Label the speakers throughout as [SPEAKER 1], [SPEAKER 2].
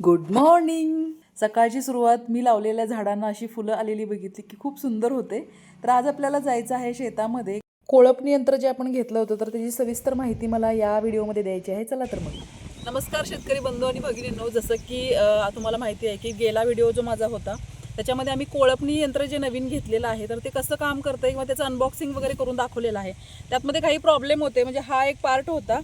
[SPEAKER 1] Good morning सकाळची सुरुवात मी लावलेल्या झाडांना अशी फुलं आलेली बघितली की खूप सुंदर होते. तर आज आपल्याला जायचं आहे शेतामध्ये. कोळपणी यंत्र जे आपण घेतलं होतं तर त्याची सविस्तर माहिती मला या व्हिडिओमध्ये द्यायची आहे. चला तर मग. नमस्कार शेतकरी बंधू आणि भगिनींनो. जसं की तुम्हाला माहिती आहे की गेला व्हिडिओ जो माझा होता त्याच्यामध्ये आम्ही कोळपणी यंत्र जे नवीन घेतलेलं आहे तर ते कसं काम करतं किंवा त्याचं अनबॉक्सिंग वगैरे करून दाखवलेलं आहे त्यातमध्ये काही प्रॉब्लेम होते. म्हणजे हा एक पार्ट होता.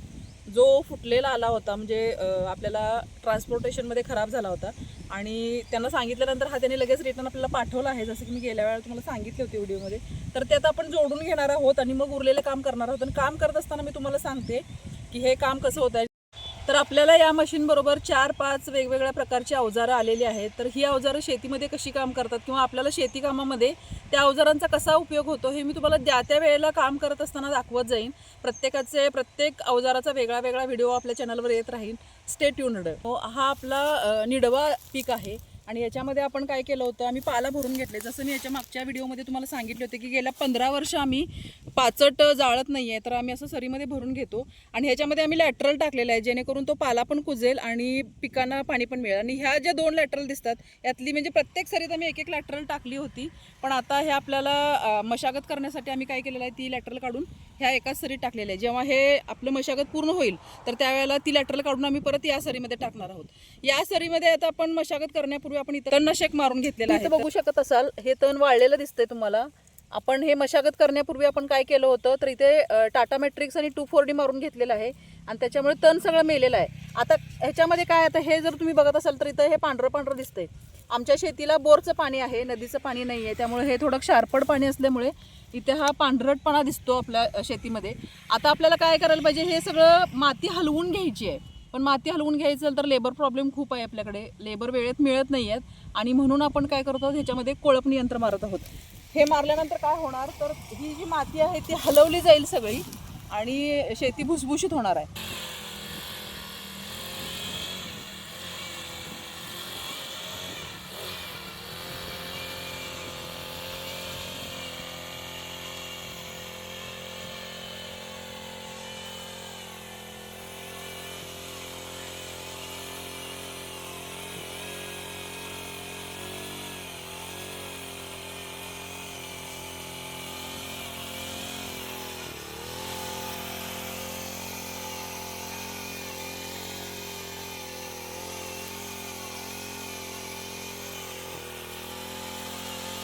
[SPEAKER 1] जो फुटलेला आला होता म्हणजे आपल्याला ट्रान्सपोर्टेशनमध्ये खराब झाला होता. आणि त्यांना सांगितल्यानंतर हा त्यांनी लगेच रिटर्न आपल्याला पाठवला आहे जसं की मी गेल्या वेळेला तुम्हाला सांगितले होते व्हिडिओमध्ये तर ते आता आपण जोडून घेणार आहोत आणि मग उरलेलं काम करणार आहोत. आणि काम करत असताना मी तुम्हाला सांगते की हे काम कसं होतं तर आपल्याला या मशीनबरोबर चार पाच वेगवेगळ्या प्रकारची अवजारं आलेली आहेत. तर ही अवजारं शेतीमध्ये कशी काम करतात किंवा आपल्याला शेती कामामध्ये त्या अवजारांचा कसा उपयोग होतो हे मी तुम्हाला द्या त्या वेळेला काम करत असताना दाखवत जाईन. प्रत्येकाचे प्रत्येक अवजाराचा वेगळा वेगळा व्हिडिओ आपल्या चॅनलवर येत राहील स्टे ट्यून्ड हा आपला निडवा पीक आहे. आणि याच्यामध्ये आपण काय केलं होतं आम्ही पाला भरून घेतले. जसं मी याच्या मागच्या व्हिडिओमध्ये तुम्हाला सांगितले होते की गेल्या पंधरा वर्ष आम्ही पाचट जाळत नाही आहे तर आम्ही असं सरीमध्ये भरून घेतो. आणि ह्याच्यामध्ये आम्ही लॅटरल टाकलेलं आहे जेणेकरून तो पाला पण कुजेल आणि पिकांना पाणी पण मिळेल. आणि ह्या ज्या दोन लॅटरल दिसतात यातली म्हणजे प्रत्येक सरीत आम्ही एक एक लॅटरल टाकली होती. पण आता हे आपल्याला मशागत करण्यासाठी आम्ही काय केलेलं आहे ती लॅटरल काढून ह्या एकाच सरीत टाकलेल्या आहे जेव्हा हे आपलं मशागत पूर्ण होईल तर त्यावेळेला ती लॅटरल काढून आम्ही परत या सरीमध्ये टाकणार आहोत. या सरीमध्ये आता आपण मशागत करण्यापूर्वी आपण इतर तणनाशक मारून घेतलेलं आहे. बघू शकत असाल हे तण वाळलेलं दिसतंय तुम्हाला. आपण हे मशागत करण्यापूर्वी आपण काय केलं होतं तर इथे टाटा मॅट्रिक्स आणि टू फोर डी मारून घेतलेलं आहे. आणि त्याच्यामुळे तण सगळं मेलेलं आहे. आता ह्याच्यामध्ये काय आता हे जर तुम्ही बघत असाल तर इथं हे पांढरं पांढरं दिसतंय. आमच्या शेतीला बोरचं पाणी आहे नदीचं पाणी नाही आहे त्यामुळे हे थोडं क्षारपड पाणी असल्यामुळे इथे हा पांढरटपणा दिसतो आपल्या शेतीमध्ये. आता आपल्याला काय करायला पाहिजे हे सगळं माती हलवून घ्यायची आहे. पण माती हलवून घ्यायचं तर लेबर प्रॉब्लेम खूप आहे आपल्याकडे. लेबर वेळेत मिळत नाही आहेत. आणि म्हणून आपण काय करतो आहोत, ह्याच्यामध्ये कोळपणी यंत्र मारत आहोत. हे मारल्यानंतर काय होणार तर ही जी माती आहे ती हलवली जाईल सगळी आणि शेती भुसभुशीत होणार आहे.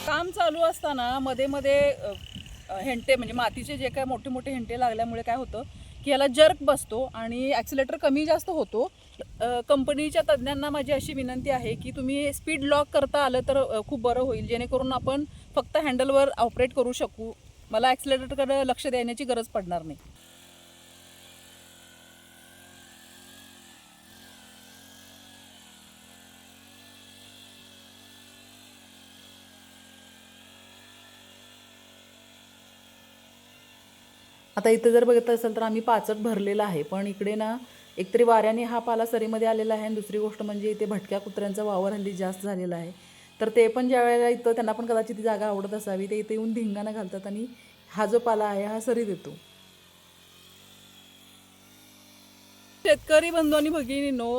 [SPEAKER 1] काम चालू असताना मध्ये मध्ये हेंटे म्हणजे मातीचे जे काय मोठे मोठे हेंटे लागल्यामुळे काय होतं की याला जर्क बसतो आणि ॲक्सिलेटर कमी जास्त होतो. कंपनीच्या तज्ज्ञांना माझी अशी विनंती आहे की तुम्ही स्पीड लॉक करता आलं तर खूप बरं होईल. जेणेकरून आपण फक्त हँडलवर ऑपरेट करू शकू. मला ॲक्सिलेटरकडे लक्ष देण्याची गरज पडणार नाही. आता इथं जर बघितलं असेल तर आम्ही पाचट भरलेला आहे पण इकडे ना एकतरी वाऱ्याने हा पाला सरीमध्ये आलेला आहे आणि दुसरी गोष्ट म्हणजे इथे भटक्या कुत्र्यांचा वावर हल्ली जास्त झालेला आहे. तर ते पण ज्या वेळेला इथं त्यांना पण कदाचित ती जागा आवडत असावी ते इथे येऊन धिंगाणा घालतात आणि हा जो पाला आहे हा सरीत येतो. शेतकरी बंधू आणि भगिनींनो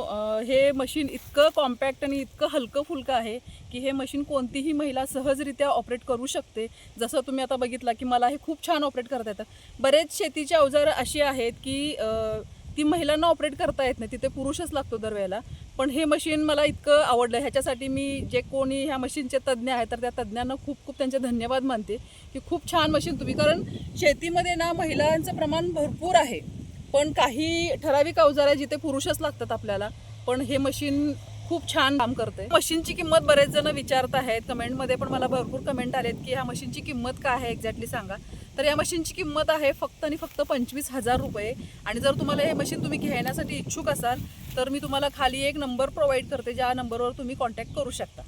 [SPEAKER 1] हे मशीन इतकं कॉम्पॅक्ट आणि इतकं हलकं फुलकं आहे की हे मशीन कोणतीही महिला सहजरित्या ऑपरेट करू शकते. जसं तुम्ही आता बघितला की मला हे खूप छान ऑपरेट करता येतं. बरेच शेतीचे अवजारं अशी आहेत की ती महिलांना ऑपरेट करता येत नाही तिथे पुरुषच लागतो दरवेळेला. पण हे मशीन मला इतकं आवडलं. ह्याच्यासाठी मी जे कोणी ह्या मशीनचे तज्ज्ञ आहे तर त्या तज्ज्ञांना खूप खूप त्यांचे धन्यवाद मानते की खूप छान मशीन तुम्ही. कारण शेतीमध्ये ना महिलांचं प्रमाण भरपूर आहे. पण काही ठराविक अवजार आहे जिथे पुरुषच लागतात आपल्याला पण हे मशीन खूप छान काम करते मशीनची किंमत बरेच जण विचारत आहेत कमेंटमध्ये पण मला भरपूर कमेंट आलेत की ह्या मशीनची किंमत काय आहे एक्झॅक्टली सांगा. तर या मशीनची किंमत आहे फक्त आणि फक्त पंचवीस हजार रुपये. आणि जर तुम्हाला हे मशीन तुम्ही घेण्यासाठी इच्छुक असाल तर मी तुम्हाला खाली एक नंबर प्रोव्हाइड करते ज्या नंबरवर तुम्ही कॉन्टॅक्ट करू शकता.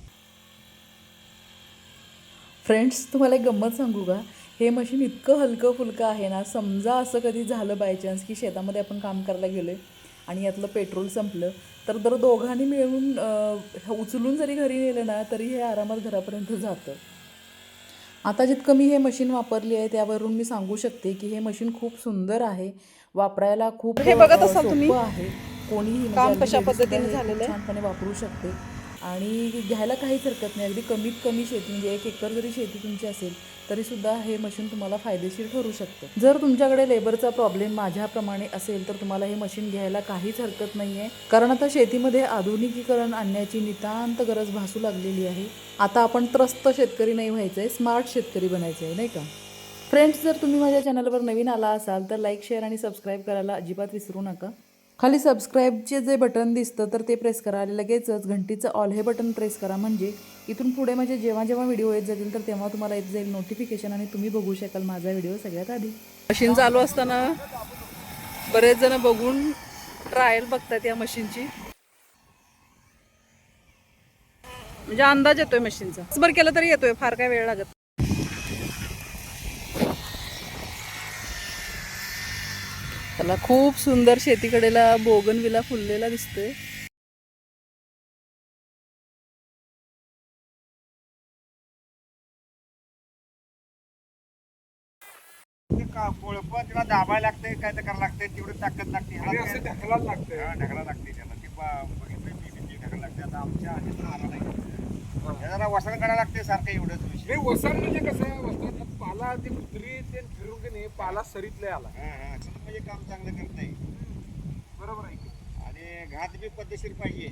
[SPEAKER 1] फ्रेंड्स तुम्हाला एक गंमत सांगू का? हे मशीन इतकं हलकं फुलकं आहे ना समजा असं कधी झालं बाय चान्स की शेतामध्ये आपण काम करायला गेलो आणि यातलं पेट्रोल संपलं तर जर दोघांनी मिळून उचलून जरी घरी नेलं ना तरी हे आरामात घरापर्यंत जातं आता जितकं मी हे मशीन वापरली आहे त्यावरून मी सांगू शकते की हे मशीन खूप सुंदर आहे वापरायला खूप
[SPEAKER 2] हे बघत असाल तुम्ही?
[SPEAKER 1] आहे कोणीही म्हणजे
[SPEAKER 2] काम कशा पद्धतीने झालेलं आहे?
[SPEAKER 1] छानपणे वापरू शकते आणि घ्यायला काहीच हरकत नाही. अगदी कमीत कमी शेती म्हणजे एक एकर जरी शेती तुमची असेल तरी सुद्धा हे मशीन तुम्हाला फायदेशीर ठरू शकतं. जर तुमच्याकडे लेबरचा प्रॉब्लेम माझ्याप्रमाणे असेल तर तुम्हाला हे मशीन घ्यायला काहीच हरकत नाही आहे कारण आता शेतीमध्ये आधुनिकीकरण आणण्याची नितांत गरज भासू लागलेली आहे. आता आपण त्रस्त शेतकरी नाही व्हायचं आहे स्मार्ट शेतकरी बनायचं आहे नाही का? फ्रेंड्स जर तुम्ही माझ्या चॅनलवर नवीन आला असाल तर लाईक शेअर आणि सबस्क्राईब करायला अजिबात विसरू नका. खाली सबस्क्राईबचे जे बटन दिसतं तर ते प्रेस करा. आणि लगेचच घंटीचं ऑल हे बटन प्रेस करा. म्हणजे इथून पुढे म्हणजे जेव्हा जेव्हा व्हिडिओ येत जातील तर तेव्हा तुम्हाला येत जाईल नोटिफिकेशन आणि तुम्ही बघू शकाल माझा व्हिडिओ सगळ्यात आधी.
[SPEAKER 2] मशीन चालू असताना बरेच जण बघून ट्रायल बघतात या मशीनची म्हणजे अंदाज येतोय मशीनचा बरं केलं तरी येतोय फार काय वेळ लागत त्याला खूप सुंदर शेतीकडेला बोगनविला फुललेला दिसतोय.
[SPEAKER 3] कोळप तिला दाबायला लागते काय तर करायला लागते तेवढी ताकद लागते. ह्याला
[SPEAKER 4] असं
[SPEAKER 3] काय-
[SPEAKER 4] ढकलायला लागतंय.
[SPEAKER 3] हा, ढकलायला लागते त्याला. ते बा- बघितलं मी किती ढकलायला लागते. आता आमच्या पण आला नाही. हे जरा वसन करायला लागते सारखं एवढंच विषय.
[SPEAKER 4] नाही वसन म्हणजे कसं वसनात पाला ते कुत्री ते फिरून की नाही पाला सरीतले आला.
[SPEAKER 3] हा, हा. म्हणजे काम चांगलं करत नाही
[SPEAKER 4] बरोबर आहे की?
[SPEAKER 3] आणि घात बी पद्धतशीर पाहिजे.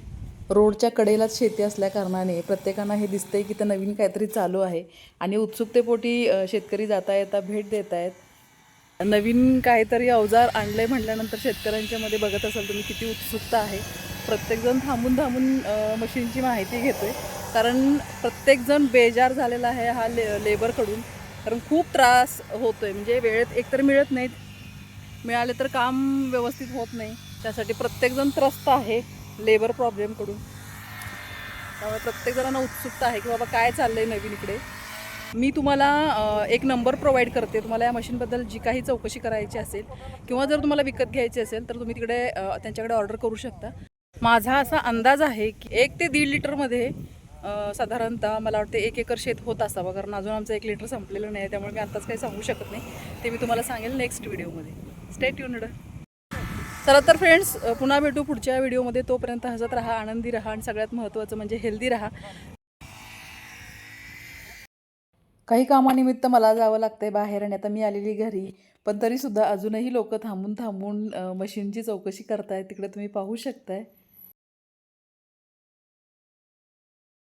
[SPEAKER 1] रोडच्या कडेलाच शेती असल्या कारणाने प्रत्येकांना हे दिसतंय की तर नवीन काहीतरी चालू आहे. आणि उत्सुकतेपोटी अ, शेतकरी जाता येता भेट देत आहेत.
[SPEAKER 2] नवीन काहीतरी अवजार आणलंय म्हटल्यानंतर शेतकऱ्यांच्या मध्ये बघत असाल तुम्ही किती उत्सुकता आहे. प्रत्येकजण थांबून थांबून अ, मशीनची माहिती घेतोय. कारण प्रत्येकजण बेजार झालेला आहे हा ले लेबरकडून कारण खूप त्रास होतो आहे म्हणजे वेळेत एकतर मिळत नाहीत. मिळाले तर काम व्यवस्थित होत नाही. त्यासाठी प्रत्येकजण त्रस्त आहे लेबर प्रॉब्लेमकडून. त्यामुळे प्रत्येकजणांना उत्सुकता आहे की बाबा काय चाललं आहे नवीन इकडे. मी तुम्हाला एक नंबर प्रोव्हाइड करते. तुम्हाला या मशीनबद्दल जी काही चौकशी करायची असेल किंवा जर तुम्हाला विकत घ्यायची असेल तर तुम्ही तिकडे त्यांच्याकडे ऑर्डर करू शकता. माझा असा अंदाज आहे की एक ते दीड लिटरमध्ये साधारणतः मला वाटते एक एकर शेत होत असावं कारण अजून आमचं एक लिटर संपलेलं नाही आहे त्यामुळे मी आत्ताच काही सांगू शकत नाही. ते मी तुम्हाला सांगेल नेक्स्ट व्हिडिओमध्ये स्टेट ट्यूनड चला तर फ्रेंड्स पुन्हा भेटू पुढच्या व्हिडिओमध्ये तोपर्यंत हसत राहा आनंदी राहा आणि सगळ्यात महत्त्वाचं म्हणजे हेल्दी राहा.
[SPEAKER 1] काही कामानिमित्त मला जावं लागतंय बाहेर आणि आता मी आलेली घरी. पण तरीसुद्धा अजूनही लोक थांबून थांबून मशीनची चौकशी करतायत. तिकडे तुम्ही पाहू शकताय.